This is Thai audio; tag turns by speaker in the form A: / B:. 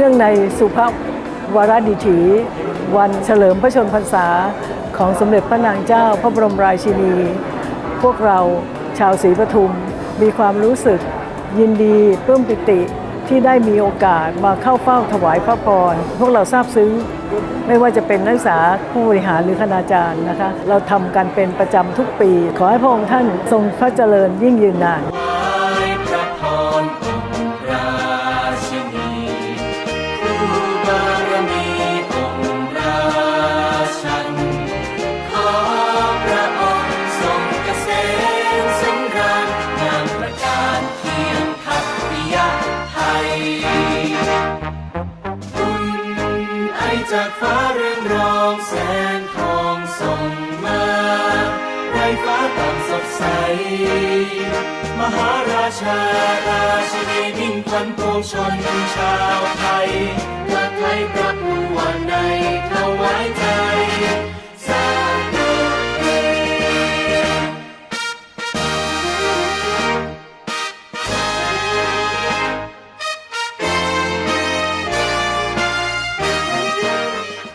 A: เนื่องในสุภาพวรดิถี วันเฉลิมพระชนพรรษาของสมเด็จพระนางเจ้าพระบรมราชินี พวกเราชาวศรีปทุมมีความรู้สึกยินดีปลื้มปิติที่ได้มีโอกาสมาเข้าเฝ้าถวายพระพรพวกเราซาบซึ้งไม่ว่าจะเป็นนักศึกษาผู้บริหารหรือคณาจารย์นะคะ เราทำกันเป็นประจำทุกปี ขอให้พระองค์ท่านทรงพระเจริญยิ่งยืนนาน
B: ยบุญไอจากฟ้าเรื่องรองแสงทองส่งมาไรฟ้าต่างสดใส มหาราชาราชินีมิ่งขวัญปวงชนชาวไทย